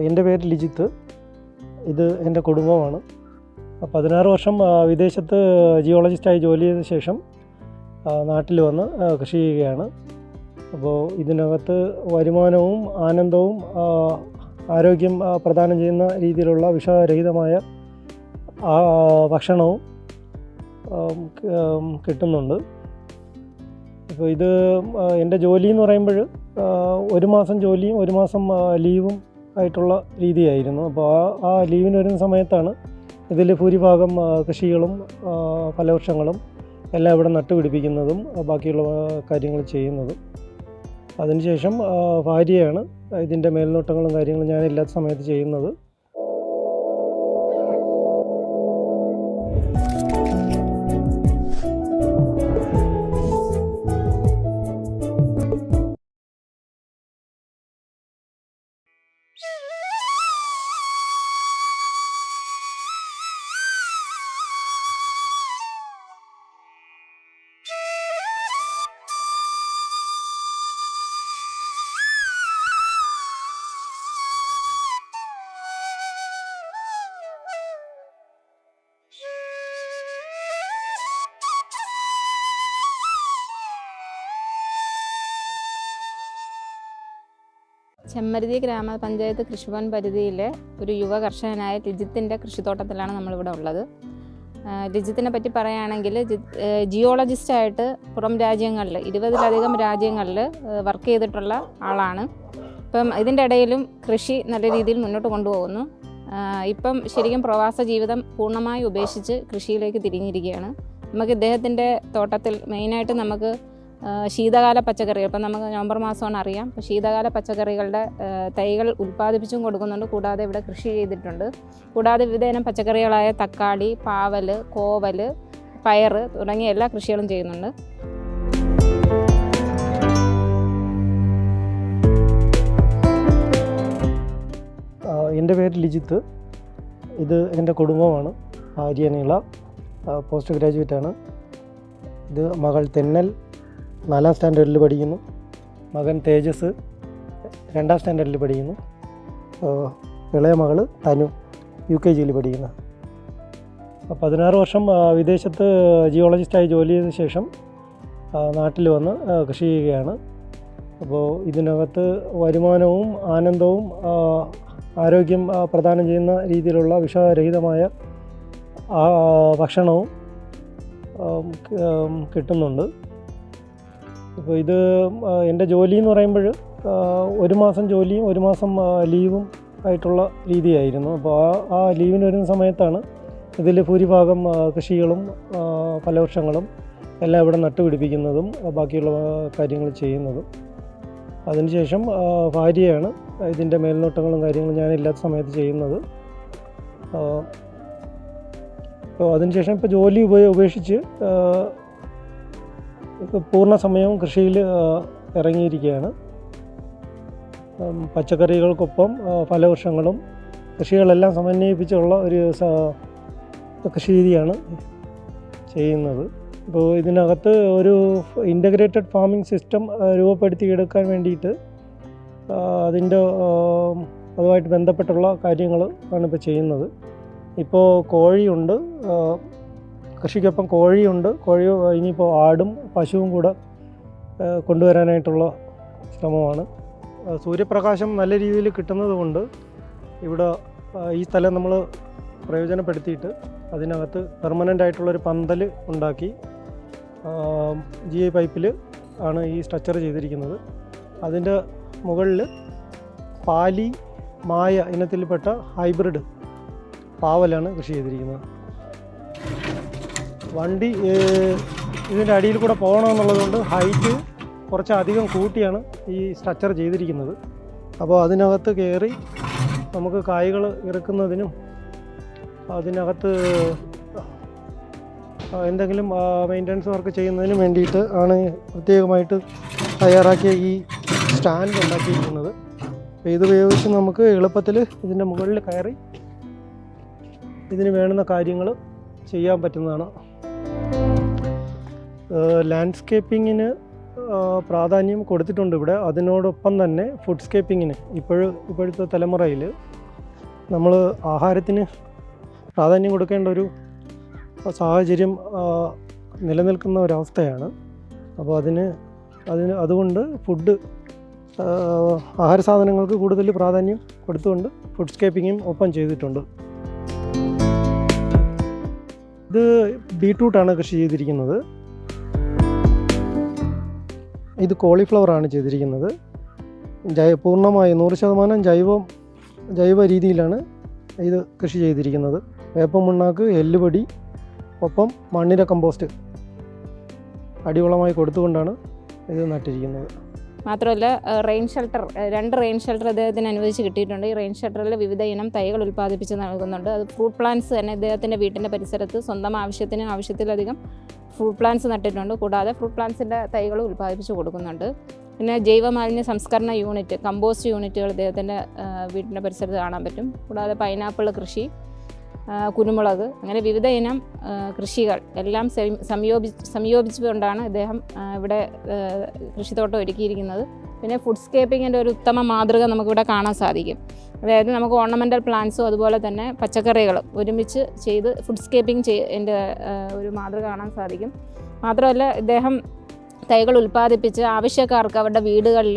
എന്റെ പേര് ലിജിത്ത്. ഇത് എന്റെ കുടുംബമാണ്. പതിനാറ് വർഷം വിദേശത്ത് ജിയോളജിസ്റ്റായി ജോലി ചെയ്ത ശേഷം നാട്ടിൽ വന്ന് കൃഷി ചെയ്യുകയാണ്. അപ്പോൾ ഇതിനകത്ത് വരുമാനവും ആനന്ദവും ആരോഗ്യം പ്രദാനം ചെയ്യുന്ന രീതിയിലുള്ള വിഷരഹിതമായ ഭക്ഷണവും കിട്ടുന്നുണ്ട്. ഇപ്പോൾ ഇത് എന്റെ ജോലി എന്ന് പറയുമ്പോൾ ഒരു മാസം ജോലിയും ഒരു മാസം ലീവും ആയിട്ടുള്ള രീതിയായിരുന്നു. അപ്പോൾ ആ ആ ലീവിന് വരുന്ന സമയത്താണ് ഇതിൽ ഭൂരിഭാഗം കൃഷികളും ഫലവൃക്ഷങ്ങളും എല്ലാം ഇവിടെ നട്ടുപിടിപ്പിക്കുന്നതും ബാക്കിയുള്ള കാര്യങ്ങൾ ചെയ്യുന്നതും. അതിനുശേഷം ഭാര്യയാണ് ഇതിന്റെ മേൽനോട്ടങ്ങളും കാര്യങ്ങളും ഞാൻ ഇല്ലാത്ത സമയത്ത് ചെയ്യുന്നത്. ചെമ്മരുതി ഗ്രാമപഞ്ചായത്ത് കൃഷിഭവൻ പരിധിയിലെ ഒരു യുവ കർഷകനായ ലിജിത്തിന്റെ കൃഷിത്തോട്ടത്തിലാണ് നമ്മളിവിടെ ഉള്ളത്. ലിജിത്തിനെ പറ്റി പറയുകയാണെങ്കിൽ ജിയോളജിസ്റ്റായിട്ട് പുറം രാജ്യങ്ങളിൽ ഇരുപതിലധികം രാജ്യങ്ങളിൽ വർക്ക് ചെയ്തിട്ടുള്ള ആളാണ്. ഇപ്പം ഇതിന്റെ ഇടയിലും കൃഷി നല്ല രീതിയിൽ മുന്നോട്ട് കൊണ്ടുപോകുന്നു. ഇപ്പം ശരിക്കും പ്രവാസ ജീവിതം പൂർണമായി ഉപേക്ഷിച്ച് കൃഷിയിലേക്ക് തിരിഞ്ഞിരിക്കുകയാണ്. നമുക്ക് ഇദ്ദേഹത്തിന്റെ തോട്ടത്തിൽ മെയിനായിട്ട് നമുക്ക് ശീതകാല പച്ചക്കറികൾ. ഇപ്പം നമുക്ക് നവംബർ മാസമാണ് അറിയാം. അപ്പോൾ ശീതകാല പച്ചക്കറികളുടെ തൈകൾ ഉൽപ്പാദിപ്പിച്ചും കൊടുക്കുന്നുണ്ട്. കൂടാതെ ഇവിടെ കൃഷി ചെയ്തിട്ടുണ്ട്. കൂടാതെ വിവിധ ഇനം പച്ചക്കറികളായ തക്കാളി പാവൽ കോവൽ പയർ തുടങ്ങിയ എല്ലാ കൃഷികളും ചെയ്യുന്നുണ്ട്. എന്റെ പേര് ലിജിത്ത്. ഇത് എന്റെ കുടുംബമാണ്. ഭാര്യ നീള. പോസ്റ്റ് ഗ്രാജുവേറ്റ് ആണ് ഇത് മകൾ തെന്നൽ നാലാം സ്റ്റാൻഡേർഡിൽ പഠിക്കുന്നു. മകൻ തേജസ് രണ്ടാം സ്റ്റാൻഡേർഡിൽ പഠിക്കുന്നു. ഇളയ മകൾ തനു യു കെ ജിയിൽ പഠിക്കുന്നു. പതിനാറ് വർഷം വിദേശത്ത് ജിയോളജിസ്റ്റായി ജോലി ചെയ്ത ശേഷം നാട്ടിൽ വന്ന് കൃഷി ചെയ്യുകയാണ്. അപ്പോൾ ഇതിനകത്ത് വരുമാനവും ആനന്ദവും ആരോഗ്യം പ്രദാനം ചെയ്യുന്ന രീതിയിലുള്ള വിഷരഹിതമായ ഭക്ഷണവും കിട്ടുന്നുണ്ട്. ഇപ്പോൾ ഇത് എന്റെ ജോലി എന്ന് പറയുമ്പോൾ ഒരു മാസം ജോലിയും ഒരു മാസം ലീവും ആയിട്ടുള്ള രീതിയായിരുന്നു. അപ്പോൾ ആ ആ ലീവിന് വരുന്ന സമയത്താണ് ഇതിൽ ഭൂരിഭാഗം കൃഷികളും ഫലവൃക്ഷങ്ങളും എല്ലാം ഇവിടെ നട്ടുപിടിപ്പിക്കുന്നതും ബാക്കിയുള്ള കാര്യങ്ങൾ ചെയ്യുന്നതും. അതിനുശേഷം ഭാര്യയാണ് ഇതിന്റെ മേൽനോട്ടങ്ങളും കാര്യങ്ങളും ഞാൻ ഇല്ലാത്ത സമയത്ത് ചെയ്യുന്നത്. അപ്പോൾ അതിനുശേഷം ഇപ്പോൾ ജോലി ഉപ ഉപേക്ഷിച്ച് പൂർണ സമയവും കൃഷിയിൽ ഇറങ്ങിയിരിക്കുകയാണ്. പച്ചക്കറികൾക്കൊപ്പം ഫലവൃക്ഷങ്ങളും കൃഷികളെല്ലാം സമന്വയിപ്പിച്ചുള്ള ഒരു കൃഷി രീതിയാണ് ചെയ്യുന്നത്. ഇപ്പോൾ ഇതിനകത്ത് ഒരു ഇന്റഗ്രേറ്റഡ് ഫാമിംഗ് സിസ്റ്റം രൂപപ്പെടുത്തിയെടുക്കാൻ വേണ്ടിയിട്ട് അതിന്റെ അതുമായിട്ട് ബന്ധപ്പെട്ടുള്ള കാര്യങ്ങൾ ആണ് ഇപ്പോൾ ചെയ്യുന്നത്. ഇപ്പോൾ കോഴിയുണ്ട് കൃഷിക്കൊപ്പം കോഴിയുണ്ട്. കോഴി ഇനിയിപ്പോൾ ആടും പശുവും കൂടെ കൊണ്ടുവരാനായിട്ടുള്ള ശ്രമമാണ്. സൂര്യപ്രകാശം നല്ല രീതിയിൽ കിട്ടുന്നത് കൊണ്ട് ഇവിടെ ഈ സ്ഥലം നമ്മൾ പ്രയോജനപ്പെടുത്തിയിട്ട് അതിനകത്ത് പെർമനന്റ് ആയിട്ടുള്ളൊരു പന്തൽ ഉണ്ടാക്കി ജി ഐ പൈപ്പിൽ ആണ് ഈ സ്ട്രക്ചർ ചെയ്തിരിക്കുന്നത്. അതിന്റെ മുകളിൽ പാലി മായ ഇനത്തിൽപ്പെട്ട ഹൈബ്രിഡ് പാവലാണ് കൃഷി ചെയ്തിരിക്കുന്നത്. വണ്ടി ഇതിന്റെ അടിയിൽ കൂടെ പോകണമെന്നുള്ളതുകൊണ്ട് ഹൈറ്റ് കുറച്ചധികം കൂട്ടിയാണ് ഈ സ്ട്രക്ചർ ചെയ്തിരിക്കുന്നത്. അപ്പോൾ അതിനകത്ത് കയറി നമുക്ക് കായ്കൾ ഇറക്കുന്നതിനും അതിനകത്ത് എന്തെങ്കിലും മെയിന്റനൻസ് വർക്ക് ചെയ്യുന്നതിനും വേണ്ടിയിട്ട് ആണ് പ്രത്യേകമായിട്ട് തയ്യാറാക്കിയ ഈ സ്റ്റാൻഡ് ഉണ്ടാക്കിയിരിക്കുന്നത്. അപ്പോൾ ഇത് ഉപയോഗിച്ച് നമുക്ക് എളുപ്പത്തിൽ ഇതിന്റെ മുകളിൽ കയറി ഇതിന് വേണ്ടുന്ന കാര്യങ്ങൾ ചെയ്യാൻ പറ്റുന്നതാണ്. ലാൻഡ്സ്കേപ്പിങ്ങിന് പ്രാധാന്യം കൊടുത്തിട്ടുണ്ട് ഇവിടെ. അതിനോടൊപ്പം തന്നെ ഫുഡ്സ്കേപ്പിങ്ങിന് ഇപ്പോഴും ഇപ്പോഴത്തെ തലമുറയിൽ നമ്മൾ ആഹാരത്തിന് പ്രാധാന്യം കൊടുക്കേണ്ട ഒരു സാഹചര്യം നിലനിൽക്കുന്ന ഒരവസ്ഥയാണ്. അപ്പോൾ അതിന് അതിന് അതുകൊണ്ട് ഫുഡ് ആഹാര സാധനങ്ങൾക്ക് കൂടുതൽ പ്രാധാന്യം കൊടുത്തുകൊണ്ട് ഫുഡ്സ്കേപ്പിങ്ങും ഒപ്പം ചെയ്തിട്ടുണ്ട്. ഇത് ബീട്രൂട്ടാണ് കൃഷി ചെയ്തിരിക്കുന്നത്. ഇത് കോളിഫ്ലവർ ആണ് ചെയ്തിരിക്കുന്നത്. ജൈ പൂർണമായും നൂറ് ശതമാനം ജൈവം ജൈവ രീതിയിലാണ് ഇത് കൃഷി ചെയ്തിരിക്കുന്നത്. വേപ്പമുണ്ണാക്ക് എല്ലുപൊടി ഒപ്പം മണ്ണിര കമ്പോസ്റ്റ് അടിവളമായി കൊടുത്തുകൊണ്ടാണ് ഇത് നട്ടിരിക്കുന്നത്. മാത്രമല്ല റെയിൻ ഷെൽട്ടർ രണ്ട് റെയിൻ ഷെൽട്ടർ അദ്ദേഹത്തിന് അനുവദിച്ച് കിട്ടിയിട്ടുണ്ട്. ഈ റെയിൻ ഷെൽട്ടറിൽ വിവിധ ഇനം തൈകൾ ഉൽപ്പാദിപ്പിച്ച് നൽകുന്നുണ്ട്. അത് ഫ്രൂട്ട് പ്ലാന്റ്സ് തന്നെ ഇദ്ദേഹത്തിന്റെ വീട്ടിന്റെ പരിസരത്ത് സ്വന്തം ആവശ്യത്തിന് ആവശ്യത്തിലധികം ഫ്രൂട്ട് പ്ലാന്റ്സ് നട്ടിട്ടുണ്ട്. കൂടാതെ ഫ്രൂട്ട് പ്ലാന്റ്സിന്റെ തൈകൾ ഉൽപ്പാദിപ്പിച്ച് കൊടുക്കുന്നുണ്ട്. പിന്നെ ജൈവ മാലിന്യ സംസ്കരണ യൂണിറ്റ് കമ്പോസ്റ്റ് യൂണിറ്റുകൾ ഇദ്ദേഹത്തിന്റെ വീട്ടിന്റെ പരിസരത്ത് കാണാൻ പറ്റും. കൂടാതെ പൈനാപ്പിൾ കൃഷി കുരുമുളക് അങ്ങനെ വിവിധ ഇനം കൃഷികൾ എല്ലാം സംയോജി സംയോജിച്ചുകൊണ്ടാണ് ഇദ്ദേഹം ഇവിടെ കൃഷിത്തോട്ടം ഒരുക്കിയിരിക്കുന്നത്. പിന്നെ ഫുഡ് സ്കേപ്പിങ്ങിന്റെ ഒരു ഉത്തമ മാതൃക നമുക്കിവിടെ കാണാൻ സാധിക്കും. അതായത് നമുക്ക് ഓർണമെന്റൽ പ്ലാന്റ്സും അതുപോലെ തന്നെ പച്ചക്കറികളും ഒരുമിച്ച് ചെയ്ത് ഫുഡ് സ്കേപ്പിംഗ് ചെയ്ന്റെ ഒരു മാതൃക കാണാൻ സാധിക്കും. മാത്രമല്ല ഇദ്ദേഹം തൈകൾ ഉൽപ്പാദിപ്പിച്ച് ആവശ്യക്കാർക്ക് അവരുടെ വീടുകളിൽ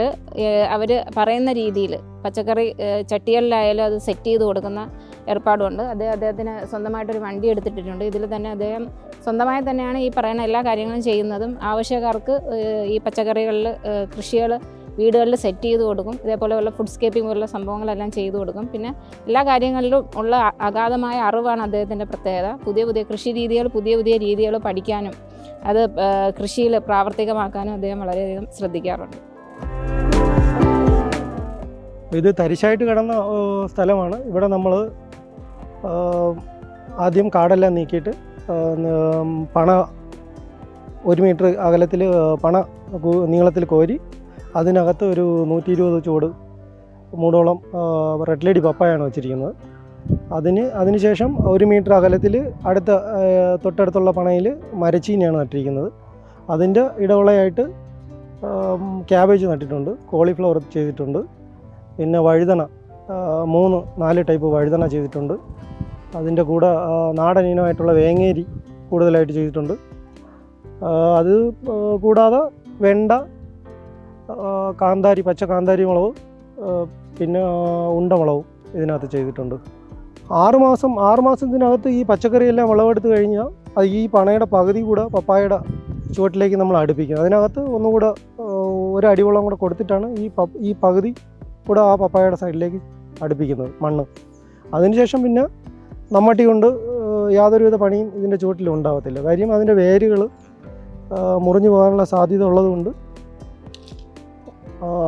അവർ പറയുന്ന രീതിയിൽ പച്ചക്കറി ചട്ടികളിലായാലും അത് സെറ്റ് ചെയ്ത് കൊടുക്കുന്ന ഏർപ്പാടുണ്ട്. അദ്ദേഹം അദ്ദേഹത്തിന് സ്വന്തമായിട്ടൊരു വണ്ടി എടുത്തിട്ടുണ്ട് ഇതിൽ തന്നെ അദ്ദേഹം സ്വന്തമായി തന്നെയാണ് ഈ പറയുന്ന എല്ലാ കാര്യങ്ങളും ചെയ്യുന്നതും. ആവശ്യക്കാർക്ക് ഈ പച്ചക്കറികളിൽ കൃഷികൾ വീടുകളിൽ സെറ്റ് ചെയ്ത് കൊടുക്കും. ഇതേപോലെയുള്ള ഫുഡ് സ്കേപ്പിംഗ് പോലുള്ള സംഭവങ്ങളെല്ലാം ചെയ്തു കൊടുക്കും. പിന്നെ എല്ലാ കാര്യങ്ങളിലും ഉള്ള അഗാധമായ അറിവാണ് അദ്ദേഹത്തിന്റെ പ്രത്യേകത. പുതിയ പുതിയ കൃഷി രീതികൾ പുതിയ പുതിയ രീതികൾ പഠിക്കാനും അത് കൃഷിയിൽ പ്രാവർത്തികമാക്കാനും അദ്ദേഹം വളരെയധികം ശ്രദ്ധിക്കാറുണ്ട്. ഇത് തരിശായിട്ട് കിടന്ന സ്ഥലമാണ്. ഇവിടെ നമ്മൾ ആദ്യം കാടെല്ലാം നീക്കിയിട്ട് പണ ഒരു മീറ്റർ അകലത്തിൽ പണ നീളത്തിൽ കോരി അതിനകത്ത് ഒരു നൂറ്റി ഇരുപത് ചൂട് മൂടോളം റെഡ് ലേഡി പപ്പായാണ് വെച്ചിരിക്കുന്നത്. അതിന് അതിനുശേഷം ഒരു മീറ്റർ അകലത്തിൽ അടുത്ത തൊട്ടടുത്തുള്ള പണയിൽ മരച്ചീനിയാണ് നട്ടിരിക്കുന്നത്. അതിന്റെ ഇടവിളയായിട്ട് ക്യാബേജ് നട്ടിട്ടുണ്ട് കോളിഫ്ലവർ ചെയ്തിട്ടുണ്ട്. പിന്നെ വഴുതന മൂന്ന് നാല് ടൈപ്പ് വഴുതന ചെയ്തിട്ടുണ്ട്. അതിന്റെ കൂടെ നാടൻ ഇനമായിട്ടുള്ള വേങ്ങേരി കൂടുതലായിട്ട് ചെയ്തിട്ടുണ്ട്. അത് കൂടാതെ വെണ്ട കാന്താരി പച്ച കാന്താരി മുളക് പിന്നെ ഉണ്ടമുളകും ഇതിനകത്ത് ചെയ്തിട്ടുണ്ട്. ആറുമാസം ആറുമാസത്തിനകത്ത് ആറ് മാസത്തിനകത്ത് ഈ പച്ചക്കറിയെല്ലാം വിളവെടുത്ത് കഴിഞ്ഞാൽ അത് ഈ പണയുടെ പകുതി കൂടെ പപ്പായയുടെ ചുവട്ടിലേക്ക് നമ്മൾ അടുപ്പിക്കും. അതിനകത്ത് ഒന്നുകൂടെ ഒരു അടിവളം കൂടെ കൊടുത്തിട്ടാണ് ഈ പ ഈ പകുതി കൂടെ ആ പപ്പായയുടെ സൈഡിലേക്ക് അടുപ്പിക്കുന്നത് മണ്ണ്. അതിനുശേഷം പിന്നെ നമ്മട്ടി കൊണ്ട് യാതൊരുവിധ പണിയും ഇതിന്റെ ചുവട്ടിൽ ഉണ്ടാകത്തില്ല കാര്യം അതിന്റെ വേരുകൾ മുറിഞ്ഞു പോകാനുള്ള സാധ്യത ഉള്ളതുകൊണ്ട്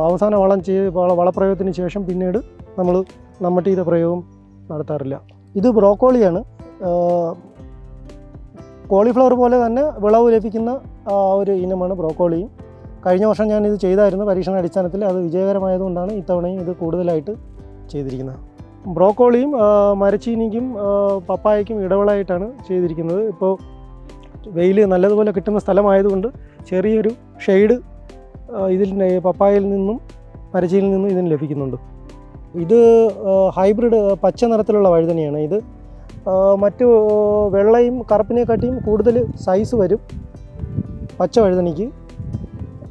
അവസാന വളം ചെയ്ത് വള വളപ്രയോഗത്തിന് ശേഷം പിന്നീട് നമ്മൾ നമ്മട്ടിയുടെ പ്രയോഗം നടത്താറില്ല. ഇത് ബ്രോക്കോളിയാണ്. കോളിഫ്ലവർ പോലെ തന്നെ വിളവ് ലഭിക്കുന്ന ഒരു ഇനമാണ് ബ്രോക്കോളിയും കഴിഞ്ഞ വർഷം ഞാൻ ഇത് ചെയ്തായിരുന്നു പരീക്ഷണ അടിസ്ഥാനത്തിൽ. അത് വിജയകരമായതുകൊണ്ടാണ് ഇത്തവണയും ഇത് കൂടുതലായിട്ട് ചെയ്തിരിക്കുന്നത്. ബ്രോക്കോളിയും മരച്ചീനിക്കും പപ്പായക്കും ഇടവിളായിട്ടാണ് ചെയ്തിരിക്കുന്നത്. ഇപ്പോൾ വെയിൽ നല്ലതുപോലെ കിട്ടുന്ന സ്ഥലമായതുകൊണ്ട് ചെറിയൊരു ഷെയ്ഡ് ഇതിൽ പപ്പായയിൽ നിന്നും മരച്ചീനിൽ നിന്നും ഇതിന് ലഭിക്കുന്നുണ്ട്. ഇത് ഹൈബ്രിഡ് പച്ച നിറത്തിലുള്ള വഴുതനയാണ്. ഇത് മറ്റു വെള്ളയും കറുപ്പിനെക്കാട്ടിയും കൂടുതൽ സൈസ് വരും പച്ച വഴുതനയ്ക്ക്.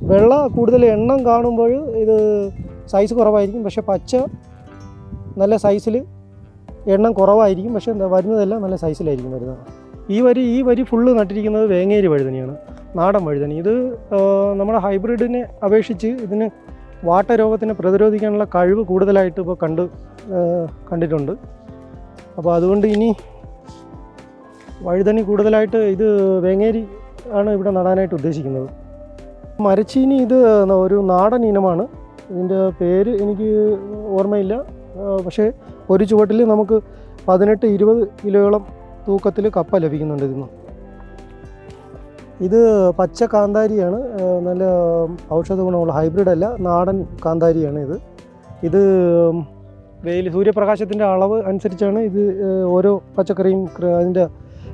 വെള്ള കൂടുതൽ എണ്ണം കാണുമ്പോൾ ഇത് സൈസ് കുറവായിരിക്കും. പക്ഷേ പച്ച നല്ല സൈസിൽ എണ്ണം കുറവായിരിക്കും. പക്ഷേ എന്താ വരുന്നതെല്ലാം നല്ല സൈസിലായിരിക്കും വരുന്നത്. ഈ വരി ഈ വരി ഫുള്ള് നട്ടിരിക്കുന്നത് വേങ്ങേരി വഴുതനയാണ്. നാടൻ വഴുതന. ഇത് നമ്മുടെ ഹൈബ്രിഡിനെ അപേക്ഷിച്ച് ഇതിന് വാട്ടരോഗത്തിനെ പ്രതിരോധിക്കാനുള്ള കഴിവ് കൂടുതലായിട്ട് ഇപ്പോൾ കണ്ട് കണ്ടിട്ടുണ്ട്. അപ്പോൾ അതുകൊണ്ട് ഇനി വഴുതനി കൂടുതലായിട്ട് ഇത് വേങ്ങേരി ആണ് ഇവിടെ നടാനായിട്ട് ഉദ്ദേശിക്കുന്നത്. മരച്ചീനി ഇത് ഒരു നാടൻ ഇനമാണ്. ഇതിന്റെ പേര് എനിക്ക് ഓർമ്മയില്ല. പക്ഷേ ഒരു ചുവട്ടിൽ നമുക്ക് പതിനെട്ട് ഇരുപത് കിലോയോളം തൂക്കത്തിൽ കപ്പ ലഭിക്കുന്നുണ്ട് ഇതിന്ന് ഇത് പച്ച കാന്താരിയാണ്. നല്ല ഔഷധ ഗുണമുള്ള ഹൈബ്രിഡ് അല്ല നാടൻ കാന്താരിയാണ് ഇത്. ഇത് വെയിൽ സൂര്യപ്രകാശത്തിന്റെ അളവ് അനുസരിച്ചാണ് ഇത് ഓരോ പച്ചക്കറിയും അതിന്റെ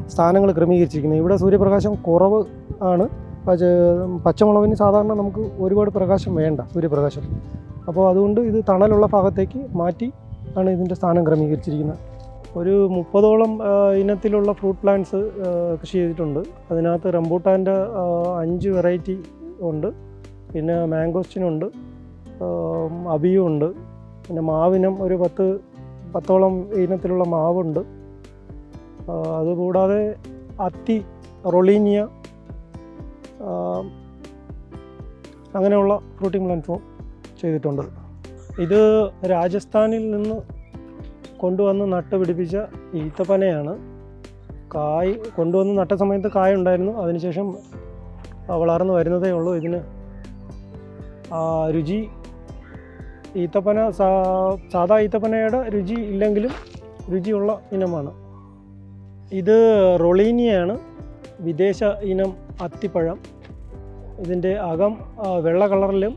സ്ഥാനങ്ങൾ ക്രമീകരിച്ചിരിക്കുന്നത്. ഇവിടെ സൂര്യപ്രകാശം കുറവ് ആണ്. പച്ച പച്ചമുളകിന് സാധാരണ നമുക്ക് ഒരുപാട് പ്രകാശം വേണ്ട സൂര്യപ്രകാശം. അപ്പോൾ അതുകൊണ്ട് ഇത് തണലുള്ള ഭാഗത്തേക്ക് മാറ്റി ആണ് ഇതിന്റെ സ്ഥാനം ക്രമീകരിച്ചിരിക്കുന്നത്. ഒരു മുപ്പതോളം ഇനത്തിലുള്ള ഫ്രൂട്ട് പ്ലാന്റ്സ് കൃഷി ചെയ്തിട്ടുണ്ട്. അതിനകത്ത് റംബൂട്ടാന്റെ അഞ്ച് വെറൈറ്റി ഉണ്ട്. പിന്നെ മാംഗോസ്റ്റിനുണ്ട് അബിയുമുണ്ട് പിന്നെ മാവിനും ഒരു പത്ത് പത്തോളം ഇനത്തിലുള്ള മാവുണ്ട്. അതുകൂടാതെ അത്തി റൊളീനിയ അങ്ങനെയുള്ള ഫ്രൂട്ടിംഗ് പ്ലാന്റ്സും ചെയ്തിട്ടുണ്ട്. ഇത് രാജസ്ഥാനിൽ നിന്ന് കൊണ്ടുവന്ന് നട്ടുപിടിപ്പിച്ച ഈത്തപ്പനയാണ്. കായ് കൊണ്ടുവന്ന് നട്ട സമയത്ത് കായ ഉണ്ടായിരുന്നു അതിനുശേഷം വളർന്നു വരുന്നതേ ഉള്ളൂ. ഇതിന് രുചി ഈത്തപ്പന സാധാ ഈത്തപ്പനയുടെ രുചി ഇല്ലെങ്കിലും രുചിയുള്ള ഇനമാണ്. ഇത് റൊളീനിയാണ് വിദേശ ഇനം അത്തിപ്പഴം. ഇതിന്റെ അകം വെള്ള കളറിലും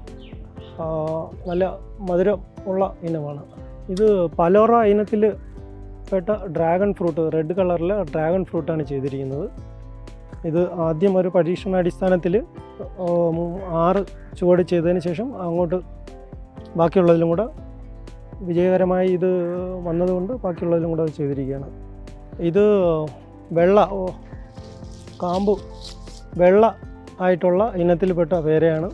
നല്ല മധുരം ഉള്ള ഇനമാണ്. ഇത് പലോറ ഇനത്തിൽ പെട്ട ഡ്രാഗൺ ഫ്രൂട്ട് റെഡ് കളറിൽ ഡ്രാഗൺ ഫ്രൂട്ടാണ് ചെയ്തിരിക്കുന്നത്. ഇത് ആദ്യം ഒരു പരീക്ഷണാടിസ്ഥാനത്തിൽ ആറ് ചുവട് ചെയ്തതിന് ശേഷം അങ്ങോട്ട് ബാക്കിയുള്ളതിലും കൂടെ വിജയകരമായി ഇത് വന്നതുകൊണ്ട് ബാക്കിയുള്ളതിലും കൂടെ ചെയ്തിരിക്കുകയാണ്. ഇത് വെള്ള കാമ്പ് വെള്ള ആയിട്ടുള്ള ഇനത്തിൽപ്പെട്ട പേരയാണ്.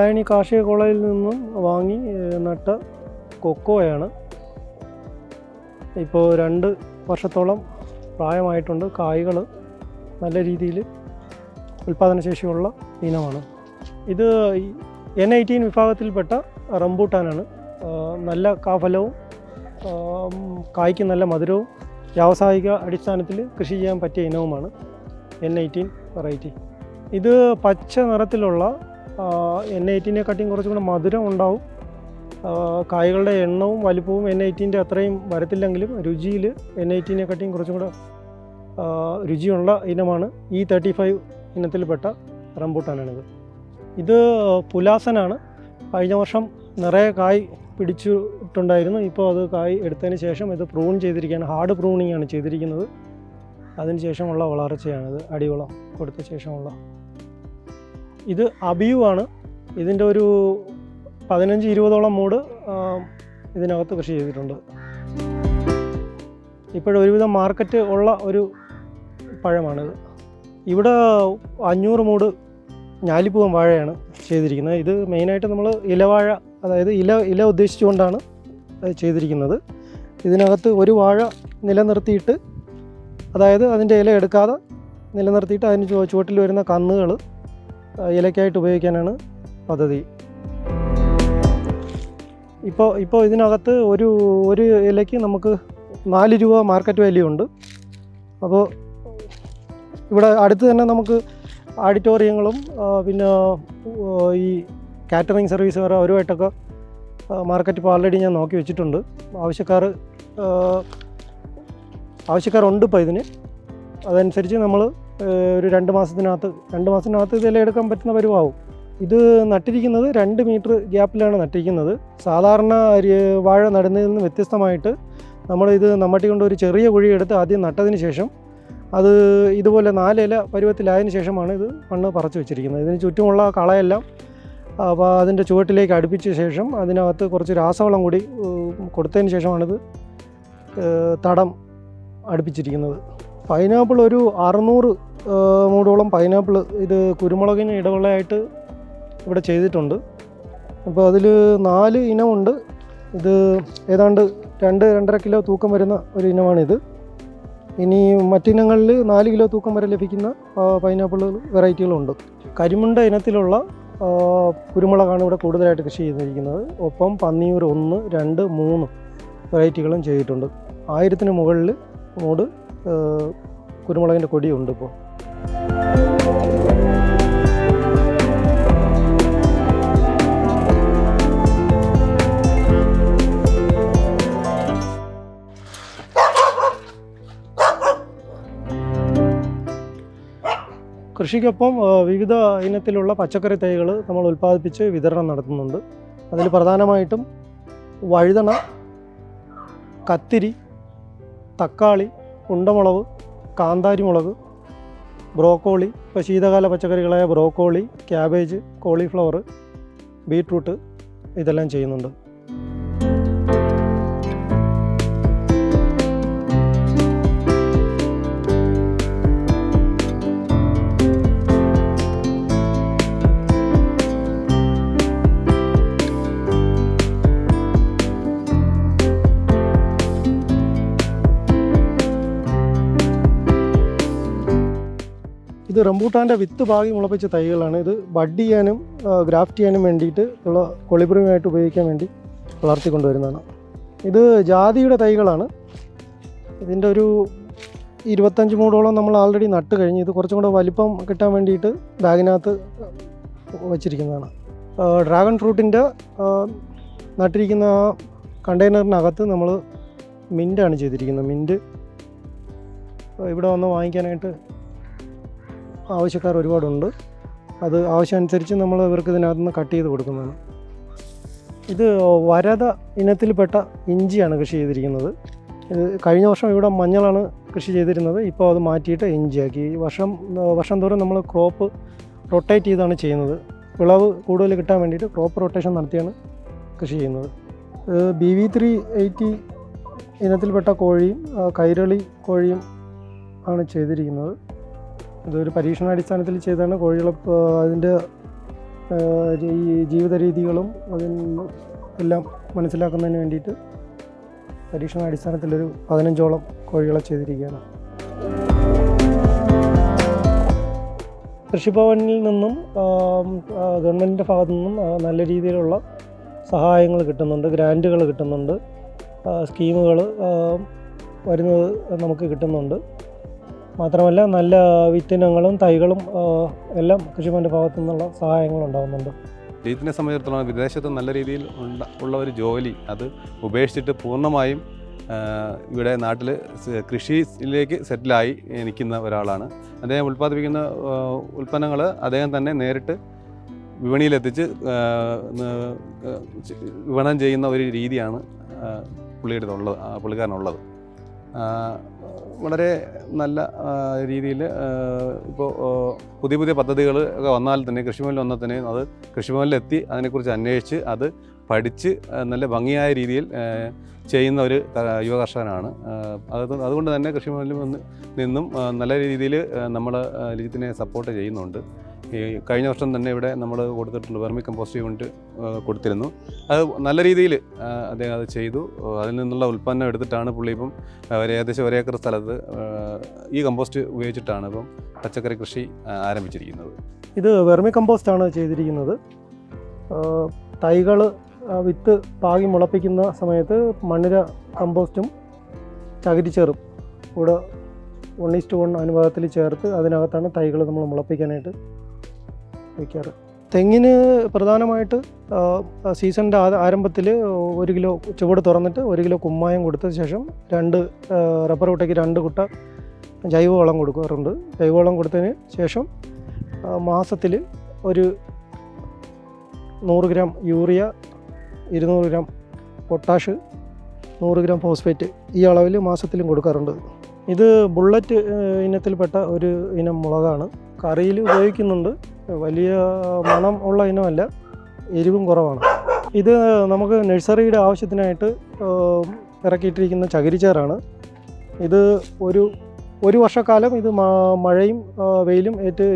വെള്ളായണി കാർഷിക കോളേജിൽ നിന്നും വാങ്ങി നട്ട കൊക്കോയാണ്. ഇപ്പോൾ രണ്ട് വർഷത്തോളം പ്രായമായിട്ടുണ്ട്. കായ്കൾ നല്ല രീതിയിൽ ഉൽപ്പാദനശേഷിയുള്ള ഇനമാണ്. ഇത് എൻ എയ്റ്റീൻ വിഭാഗത്തിൽപ്പെട്ട റംബൂട്ടാനാണ്. നല്ല കാഫലവും കായ്ക്ക് നല്ല മധുരവും വ്യാവസായിക അടിസ്ഥാനത്തിൽ കൃഷി ചെയ്യാൻ പറ്റിയ ഇനവുമാണ് എൻ ഐറ്റീൻ വെറൈറ്റി. ഇത് പച്ച നിറത്തിലുള്ള എൻ എയ്റ്റീനെക്കാട്ടിയും കുറച്ചും കൂടെ മധുരം ഉണ്ടാവും. കായകളുടെ എണ്ണവും വലിപ്പവും എൻ എയ്റ്റീന്റെ അത്രയും വരത്തില്ലെങ്കിലും രുചിയിൽ എൻ എയ്റ്റീനെക്കാട്ടിയും കുറച്ചും കൂടെ രുചിയുള്ള ഇനമാണ് ഈ തേർട്ടി ഫൈവ് ഇനത്തിൽപ്പെട്ട റംബൂട്ടാനാണിത്. ഇത് പുലാസനാണ്. കഴിഞ്ഞ വർഷം നിറയെ കായ് പിടിച്ചിട്ടുണ്ടായിരുന്നു. ഇപ്പോൾ അത് കായ് എടുത്തതിന് ശേഷം ഇത് പ്രൂൺ ചെയ്തിരിക്കുകയാണ്. ഹാർഡ് പ്രൂണിങ് ആണ് ചെയ്തിരിക്കുന്നത്. അതിന് ശേഷമുള്ള വളർച്ചയാണിത്. അടിവളം കൊടുത്ത ശേഷമുള്ള ഇത് അബിയു ആണ്. ഇതിന്റെ ഒരു പതിനഞ്ച് ഇരുപതോളം മൂട് ഇതിനകത്ത് കൃഷി ചെയ്തിട്ടുണ്ട്. ഇപ്പോഴൊരുവിധം മാർക്കറ്റ് ഉള്ള ഒരു പഴമാണിത്. ഇവിടെ അഞ്ഞൂറ് മൂട് ഞാലിപ്പൂവൻ വാഴയാണ് ചെയ്തിരിക്കുന്നത്. ഇത് മെയിനായിട്ട് നമ്മൾ ഇലവാഴ അതായത് ഇല ഇല ഉദ്ദേശിച്ചുകൊണ്ടാണ് ചെയ്തിരിക്കുന്നത്. ഇതിനകത്ത് ഒരു വാഴ നിലനിർത്തിയിട്ട് അതായത് അതിന്റെ ഇല എടുക്കാതെ നിലനിർത്തിയിട്ട് അതിന് ചുവട്ടിൽ വരുന്ന കന്നുകൾ ഇലയ്ക്കായിട്ട് ഉപയോഗിക്കാനാണ് പദ്ധതി. ഇപ്പോൾ ഇപ്പോൾ ഇതിനകത്ത് ഒരു ഒരു ഇലയ്ക്ക് നമുക്ക് നാല് രൂപ മാർക്കറ്റ് വാല്യൂ ഉണ്ട്. അപ്പോൾ ഇവിടെ അടുത്ത് തന്നെ നമുക്ക് ഓഡിറ്റോറിയങ്ങളും പിന്നെ ഈ കാറ്ററിംഗ് സർവീസ് വരെ അവരുമായിട്ടൊക്കെ മാർക്കറ്റ് ഇപ്പോൾ ആൾറെഡി ഞാൻ നോക്കി വെച്ചിട്ടുണ്ട്. ആവശ്യക്കാർ ആവശ്യക്കാരുണ്ട് ഇപ്പോൾ ഇതിന്. അതനുസരിച്ച് നമ്മൾ ഒരു രണ്ട് മാസത്തിനകത്ത് രണ്ട് മാസത്തിനകത്ത് ഇതെല്ലാം എടുക്കാൻ പറ്റുന്ന പരുവാവും. ഇത് നട്ടിരിക്കുന്നത് രണ്ട് മീറ്റർ ഗ്യാപ്പിലാണ് നട്ടിരിക്കുന്നത്. സാധാരണ വാഴ നടുന്നതിൽ നിന്ന് വ്യത്യസ്തമായിട്ട് നമ്മൾ ഇത് നമ്മട്ടി കൊണ്ട് ഒരു ചെറിയ കുഴി എടുത്ത് ആദ്യം നട്ടതിന് ശേഷം അത് ഇതുപോലെ നാലില പരുവത്തിലായതിന് ശേഷമാണ് ഇത് മണ്ണ് പറിച്ചു വെച്ചിരിക്കുന്നത്. ഇതിന് ചുറ്റുമുള്ള കളയെല്ലാം അപ്പോൾ അതിന്റെ ചുവട്ടിലേക്ക് അടുപ്പിച്ച ശേഷം അതിനകത്ത് കുറച്ച് രാസവളം കൂടി കൊടുത്തതിന് ശേഷമാണിത് തടം അടുപ്പിച്ചിരിക്കുന്നത്. പൈനാപ്പിൾ ഒരു അറുന്നൂറ് മൂടോളം പൈനാപ്പിൾ ഇത് കുരുമുളകിന് ഇടവിളയായിട്ട് ഇവിടെ ചെയ്തിട്ടുണ്ട്. അപ്പോൾ അതിൽ നാല് ഇനമുണ്ട്. ഇത് ഏതാണ്ട് രണ്ട് രണ്ടര കിലോ തൂക്കം വരുന്ന ഒരു ഇനമാണിത്. ഇനി മറ്റിനങ്ങളിൽ നാല് കിലോ തൂക്കം വരെ ലഭിക്കുന്ന പൈനാപ്പിൾ വെറൈറ്റികളുണ്ട്. കരിമുണ്ട ഇനത്തിലുള്ള കുരുമുളകാണ് ഇവിടെ കൂടുതലായിട്ട് കൃഷി ചെയ്തിരിക്കുന്നത്. ഒപ്പം പന്നിയൂർ ഒന്ന് രണ്ട് മൂന്ന് വെറൈറ്റികളും ചെയ്തിട്ടുണ്ട്. ആയിരത്തിന് മുകളിൽ മൂട് കുരുമുളകിന്റെ കൊടിയുണ്ട് ഇപ്പോൾ. കൃഷിക്കൊപ്പം വിവിധ ഇനത്തിലുള്ള പച്ചക്കറി തൈകൾ നമ്മൾ ഉൽപ്പാദിപ്പിച്ച് വിതരണം നടത്തുന്നുണ്ട്. അതിൽ പ്രധാനമായിട്ടും വഴുതണ കത്തിരി തക്കാളി ഉണ്ടമുളക് കാന്താരി മുളക് ബ്രോക്കോളി ഇപ്പോൾ ശീതകാല പച്ചക്കറികളായ ബ്രോക്കോളി ക്യാബേജ് കോളിഫ്ലവർ ബീട്രൂട്ട് ഇതെല്ലാം ചെയ്യുന്നുണ്ട്. റംബൂട്ടാന്റെ വിത്ത് പാകി മുളപ്പിച്ച തൈകളാണ്. ഇത് ബഡ് ചെയ്യാനും ഗ്രാഫ്റ്റ് ചെയ്യാനും വേണ്ടിയിട്ട് ഉള്ള കൊളിബ്രിയുമായിട്ട് ഉപയോഗിക്കാൻ വേണ്ടി വളർത്തിക്കൊണ്ടുവരുന്നതാണ്. ഇത് ജാതിയുടെ തൈകളാണ്. ഇതിന്റെ ഒരു ഇരുപത്തഞ്ച് മൂടോളം നമ്മൾ ആൾറെഡി നട്ട് കഴിഞ്ഞ് ഇത് കുറച്ചും കൂടെ വലിപ്പം കിട്ടാൻ വേണ്ടിയിട്ട് ബാഗിനകത്ത് വച്ചിരിക്കുന്നതാണ്. ഡ്രാഗൺ ഫ്രൂട്ടിന്റെ നട്ടിരിക്കുന്ന ആ കണ്ടെയ്നറിനകത്ത് നമ്മൾ മിന്റാണ് ചെയ്തിരിക്കുന്നത്. മിന്റ് ഇവിടെ വന്ന് വാങ്ങിക്കാനായിട്ട് ആവശ്യക്കാർ ഒരുപാടുണ്ട്. അത് ആവശ്യമനുസരിച്ച് നമ്മൾ ഇവർക്ക് ഇതിനകത്ത് നിന്ന് കട്ട് ചെയ്ത് കൊടുക്കുന്നതാണ്. ഇത് വരത ഇനത്തിൽപ്പെട്ട ഇഞ്ചിയാണ് കൃഷി ചെയ്തിരിക്കുന്നത്. കഴിഞ്ഞ വർഷം ഇവിടെ മഞ്ഞളാണ് കൃഷി ചെയ്തിരുന്നത്. ഇപ്പോൾ അത് മാറ്റിയിട്ട് ഇഞ്ചിയാക്കി. ഈ വർഷം വർഷം തോറും നമ്മൾ ക്രോപ്പ് റൊട്ടേറ്റ് ചെയ്താണ് ചെയ്യുന്നത്. വിളവ് കൂടുതൽ കിട്ടാൻ വേണ്ടിയിട്ട് ക്രോപ്പ് റൊട്ടേഷൻ നടത്തിയാണ് കൃഷി ചെയ്യുന്നത്. ബി വി ത്രീ എയ്റ്റി ഇനത്തിൽപ്പെട്ട കോഴിയും കൈരളി കോഴിയും ആണ് ചെയ്തിരിക്കുന്നത്. ഇതൊരു പരീക്ഷണാടിസ്ഥാനത്തിൽ ചെയ്താണ് കോഴികളെ അതിന്റെ ഈ ജീവിത രീതികളും അതിന് എല്ലാം മനസ്സിലാക്കുന്നതിന് വേണ്ടിയിട്ട് പരീക്ഷണാടിസ്ഥാനത്തിലൊരു പതിനഞ്ചോളം കോഴികളെ ചെയ്തിരിക്കുകയാണ്. കൃഷിഭവനിൽ നിന്നും ഗവൺമെന്റിന്റെ ഭാഗത്തു നിന്നും നല്ല രീതിയിലുള്ള സഹായങ്ങൾ കിട്ടുന്നുണ്ട് ഗ്രാന്റുകൾ കിട്ടുന്നുണ്ട് സ്കീമുകൾ വരുന്നത് നമുക്ക് കിട്ടുന്നുണ്ട്. മാത്രമല്ല നല്ല വിത്തിനങ്ങളും തൈകളും എല്ലാം കൃഷിഭവന്റെ ഭാഗത്തു നിന്നുള്ള സഹായങ്ങൾ ഉണ്ടാകുന്നുണ്ട് ഇതിനെ സംബന്ധിച്ചിടത്തോളം വിദേശത്ത് നല്ല രീതിയിൽ ഉള്ള ഒരു ജോലി അത് ഉപേക്ഷിച്ചിട്ട് പൂർണമായും ഇവിടെ നാട്ടിൽ കൃഷിയിലേക്ക് സെറ്റിലായി നിൽക്കുന്ന ഒരാളാണ്. അദ്ദേഹം ഉൽപ്പാദിപ്പിക്കുന്ന ഉൽപ്പന്നങ്ങൾ അദ്ദേഹം തന്നെ നേരിട്ട് വിപണിയിലെത്തിച്ച് വിപണനം ചെയ്യുന്ന ഒരു രീതിയാണ് പുള്ളിയുടെ ഉള്ളത് പുള്ളിക്കാരനുള്ളത്. വളരെ നല്ല രീതിയിൽ ഇപ്പോൾ പുതിയ പുതിയ പദ്ധതികൾ ഒക്കെ വന്നാൽ തന്നെ കൃഷിഭവനിൽ വന്നാൽ തന്നെ അത് കൃഷിഭവനിലെത്തി അതിനെക്കുറിച്ച് അന്വേഷിച്ച് അത് പഠിച്ച് നല്ല ഭംഗിയായ രീതിയിൽ ചെയ്യുന്ന ഒരു യുവ കർഷകനാണ്. അത് അതുകൊണ്ട് തന്നെ കൃഷിഭവനിൽ നിന്നും നല്ല രീതിയിൽ നമ്മൾ ലിജിത്തിനെ സപ്പോർട്ട് ചെയ്യുന്നുണ്ട്. ഈ കഴിഞ്ഞ വർഷം തന്നെ ഇവിടെ നമ്മൾ കൊടുത്തിട്ടുള്ള വെർമി കമ്പോസ്റ്റ് യൂണിറ്റ് കൊടുത്തിരുന്നു. അത് നല്ല രീതിയിൽ അദ്ദേഹം അത് ചെയ്തു. അതിൽ നിന്നുള്ള ഉൽപ്പന്നം എടുത്തിട്ടാണ് പുള്ളി ഇപ്പം ഒരു ഏകദേശം ഒരേക്കർ സ്ഥലത്ത് ഈ കമ്പോസ്റ്റ് ഉപയോഗിച്ചിട്ടാണ് ഇപ്പം പച്ചക്കറി കൃഷി ആരംഭിച്ചിരിക്കുന്നത്. ഇത് വെർമി ആണ് ചെയ്തിരിക്കുന്നത്. തൈകൾ വിത്ത് പാകി മുളപ്പിക്കുന്ന സമയത്ത് മണ്ണിര കമ്പോസ്റ്റും ചകിരിച്ചേറും. കൂടെ വൺ ഈസ്റ്റ് വൺ അനുപാതത്തിൽ ചേർത്ത് അതിനകത്താണ് തൈകൾ നമ്മൾ മുളപ്പിക്കാനായിട്ട് വയ്ക്കാറ് തെങ്ങിന് പ്രധാനമായിട്ട് സീസണിന്റെ ആരംഭത്തിൽ ഒരു കിലോ ചുവട് തുറന്നിട്ട് ഒരു കിലോ കുമ്മായം കൊടുത്ത ശേഷം രണ്ട് റബ്ബർ കുട്ടയ്ക്ക് രണ്ട് കുട്ട ജൈവവളം കൊടുക്കാറുണ്ട്. ജൈവവളം കൊടുത്തതിന് ശേഷം മാസത്തിൽ ഒരു നൂറ് ഗ്രാം യൂറിയ ഇരുന്നൂറ് ഗ്രാം പൊട്ടാഷ് നൂറ് ഗ്രാം ഫോസ്ഫേറ്റ് ഈ അളവിൽ മാസത്തിലും കൊടുക്കാറുണ്ട്. ഇത് ബുള്ളറ്റ് ഇനത്തിൽപ്പെട്ട ഒരു ഇനം മുളകാണ്. കറിയിൽ ഉപയോഗിക്കുന്നുണ്ട്. വലിയ മണം ഉള്ള ഇനമല്ല എരിവും കുറവാണ്. ഇത് നമുക്ക് നഴ്സറിയുടെ ആവശ്യത്തിനായിട്ട് ഇറക്കിയിട്ടിരിക്കുന്ന ചകിരിച്ചേറാണ്. ഇത് ഒരു ഒരു വർഷക്കാലം ഇത് മഴയും വെയിലും ഏറ്റ്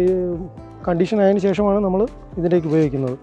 കണ്ടീഷൻ ആയതിനു ശേഷമാണ് നമ്മൾ ഇതിലേക്ക് ഉപയോഗിക്കുന്നത്.